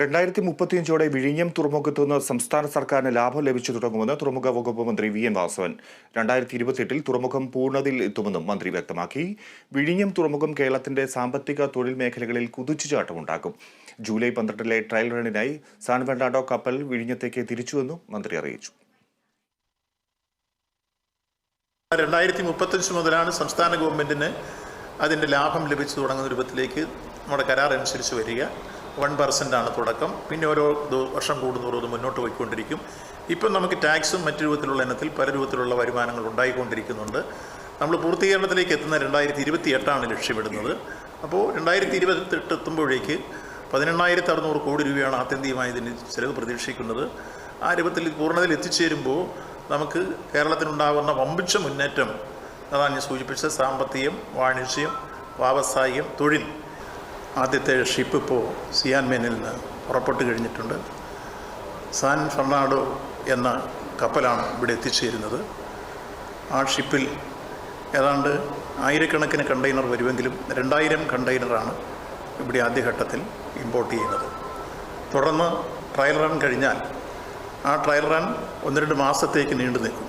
രണ്ടായിരത്തി മുപ്പത്തിയഞ്ചോടെ വിഴിഞ്ഞം തുറമുഖത്തു നിന്ന് സംസ്ഥാന സർക്കാരിന് ലാഭം ലഭിച്ചു തുടങ്ങുമെന്ന് തുറമുഖ വകുപ്പ് മന്ത്രി വി എൻ വാസവൻ. രണ്ടായിരത്തി ഇരുപത്തിയെട്ടിൽ തുറമുഖം പൂർണതയിൽ എത്തുമെന്നും മന്ത്രി വ്യക്തമാക്കി. വിഴിഞ്ഞം തുറമുഖം കേരളത്തിന്റെ സാമ്പത്തിക തൊഴിൽ മേഖലകളിൽ കുതിച്ചുചാട്ടമുണ്ടാക്കും. ജൂലൈ പന്ത്രണ്ടിലെ ട്രയൽ റണ്ണിനായി സാൻ ഫെർണാണ്ടോ കപ്പൽ വിഴിഞ്ഞത്തേക്ക് തിരിച്ചുവെന്നും മന്ത്രി അറിയിച്ചു. രണ്ടായിരത്തി മുപ്പത്തഞ്ച് മുതലാണ് സംസ്ഥാന ഗവൺമെന്റിന് അതിന്റെ ലാഭം ലഭിച്ചു തുടങ്ങുന്ന രൂപത്തിലേക്ക് നമ്മുടെ കരാർ അനുസരിച്ച് വരിക. വൺ ആണ് തുടക്കം. പിന്നെ ഓരോ വർഷം കൂടുന്നോറും അത് മുന്നോട്ട് പോയിക്കൊണ്ടിരിക്കും. ഇപ്പം നമുക്ക് ടാക്സും മറ്റു രൂപത്തിലുള്ള ഇനത്തിൽ പല രൂപത്തിലുള്ള വരുമാനങ്ങൾ ഉണ്ടായിക്കൊണ്ടിരിക്കുന്നുണ്ട്. നമ്മൾ പൂർത്തീകരണത്തിലേക്ക് എത്തുന്ന രണ്ടായിരത്തി ഇരുപത്തി എട്ടാണ് ലക്ഷ്യമിടുന്നത്. അപ്പോൾ രണ്ടായിരത്തി ഇരുപത്തെട്ട് എത്തുമ്പോഴേക്ക് പതിനെണ്ണായിരത്തി അറുന്നൂറ് കോടി രൂപയാണ് ആത്യന്തികമായി ഇതിന് ചിലവ് പ്രതീക്ഷിക്കുന്നത്. ആ രൂപത്തിൽ പൂർണതയിൽ എത്തിച്ചേരുമ്പോൾ നമുക്ക് കേരളത്തിനുണ്ടാകുന്ന വമ്പിച്ച മുന്നേറ്റം അതാണ് ഞാൻ സൂചിപ്പിച്ച സാമ്പത്തികം വാണിജ്യം വ്യാവസായികം തൊഴിൽ ആദ്യത്തെ ഷിപ്പ് ഇപ്പോൾ സിയാൻമേനിൽ നിന്ന് പുറപ്പെട്ടു കഴിഞ്ഞിട്ടുണ്ട്. സാൻ ഫെർണാഡോ എന്ന കപ്പലാണ് ഇവിടെ എത്തിച്ചേരുന്നത്. ആ ഷിപ്പിൽ ഏതാണ്ട് ആയിരക്കണക്കിന് കണ്ടെയ്നർ വരുമെങ്കിലും രണ്ടായിരം കണ്ടെയ്നറാണ് ഇവിടെ ആദ്യഘട്ടത്തിൽ ഇമ്പോർട്ട് ചെയ്യുന്നത്. തുടർന്ന് ട്രയൽ റൺ കഴിഞ്ഞാൽ ആ ട്രയൽ റൺ ഒന്ന് രണ്ട് മാസത്തേക്ക് നീണ്ടു നിൽക്കും